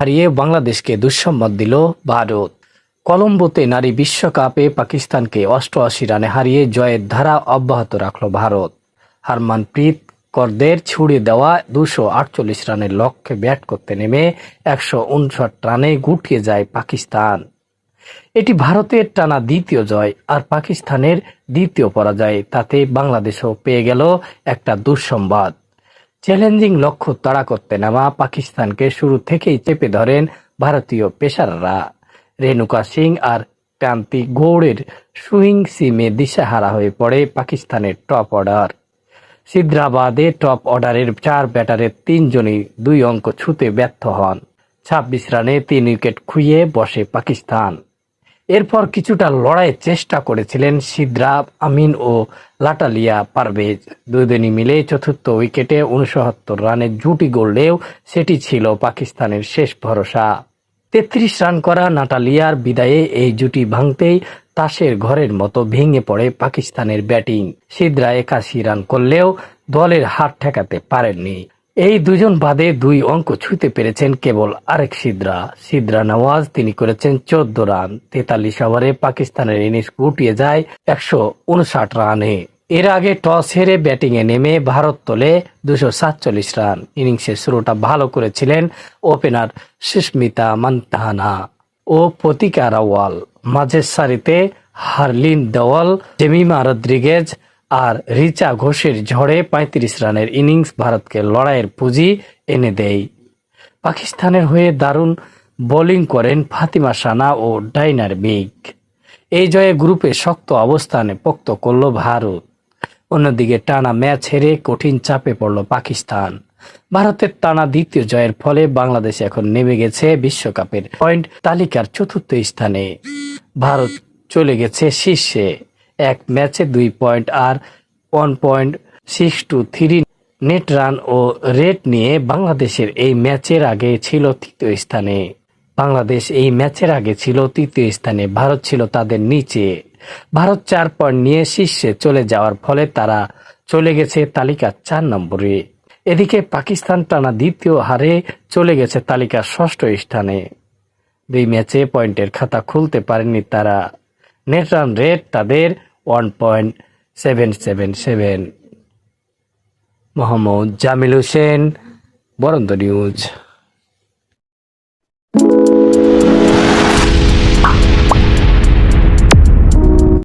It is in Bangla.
হারিয়ে বাংলাদেশকে দুঃসম্বাদ দিল ভারত। কলম্বোতে নারী বিশ্বকাপে পাকিস্তানকে অষ্টআশি রানে হারিয়ে জয়ের ধারা অব্যাহত রাখল ভারত। হারমানপ্রীত করদের ছুড়ে দেওয়া দুশো আটচল্লিশ রানের লক্ষ্যে ব্যাট করতে নেমে একশো উনষাট রানে গুটিয়ে যায় পাকিস্তান। এটি ভারতের টানা দ্বিতীয় জয় আর পাকিস্তানের দ্বিতীয় পরাজয়। তাতে বাংলাদেশও পেয়ে গেল একটা দুঃসংবাদ। চ্যালেঞ্জিং লক্ষ্য তাড়া করতে নামা পাকিস্তানকে শুরু থেকেই চেপে ধরেন ভারতীয় পেশাররা। রেণুকা সিং আর ক্রান্তি গৌড়ের সুইং সিমে দিশাহারা হয়ে পড়ে পাকিস্তানের টপ অর্ডার। সিদ্রাবাদে টপ অর্ডারের চার ব্যাটারের তিনজনই দুই অঙ্ক ছুতে ব্যর্থ হন। ছাব্বিশ রানে তিন উইকেট খুইয়ে বসে পাকিস্তান। এরপর কিছুটা লড়াইয়ের চেষ্টা করেছিলেন সিদ্রা আমিন ও লাটালিয়া পারভেজ। দুজনই মিলে চতুর্থ উইকেটে উনসত্তর রানের জুটি গড়লেও সেটি ছিল পাকিস্তানের শেষ ভরসা। তেত্রিশ রান করা নাটালিয়ার বিদায়ে এই জুটি ভাঙতেই তাসের ঘরের মতো ভেঙে পড়ে পাকিস্তানের ব্যাটিং। সিদ্রা একাশি রান করলেও দলের হাত ঠেকাতে পারেননি। এই দুজন বাদে দুই অঙ্ক ছুঁতে পেরেছেন কেবল আরেক সিদ্রা। সিদ্রা নওয়াজ, তিনি করেছেন চোদ্দ রান। তেতাল্লিশ ওভারে পাকিস্তানের ইনিংস গুটিয়ে যায় একশো উনষাট রানে। এর আগে টস হেরে ব্যাটিংয়ে নেমে ভারত তোলে দুশো সাতচল্লিশ রান। ইনিংসের শুরুটা ভালো করেছিলেন ওপেনার সুস্মিতা মান্তাহানা ও প্রতিকা রাওয়াল। মাঝের সারিতে হারলিন দেওয়াল, জেমিমা রদ্রিগেজ আর রিচা ঘোষের ঝড়ে পঁয়ত্রিশ রানের ইনিংস ভারতকে লড়াইয়ের পুঁজি এনে দেয়। পাকিস্তানের হয়ে দারুণ বোলিং করেন ফাতিমা সানা ও ডাইনার বিগ। এই জয়ে গ্রুপে শক্ত অবস্থানে পোক্ত করল ভারত। অন্যদিকে টানা ম্যাচ হেরে কঠিন চাপে পড়ল পাকিস্তান। ভারতের টানা দ্বিতীয় জয়ের ফলে বাংলাদেশ এখন নেমে গেছে বিশ্বকাপের পয়েন্ট তালিকার চতুর্থ স্থানে। ভারত চলে গেছে শীর্ষে। এক ম্যাচে দুই পয়েন্ট আর one point six two three net run ও রেট নিয়ে বাংলাদেশের এই ম্যাচের আগে ছিল তৃতীয় স্থানে। বাংলাদেশ এই ম্যাচের আগে ছিল তৃতীয় স্থানে, ভারত ছিল তাদের নিচে। ভারত চার পয়েন্ট নিয়ে শীর্ষে চলে যাওয়ার ফলে তারা চলে গেছে তালিকার চার নম্বরে। এদিকে পাকিস্তান টানা দ্বিতীয় হারে চলে গেছে তালিকার ষষ্ঠ স্থানে। দুই ম্যাচে পয়েন্টের খাতা খুলতে পারেনি তারা। নেট রান রেট তাদের মোহাম্মদ জামিল হোসেন বরন্দ নিউজ।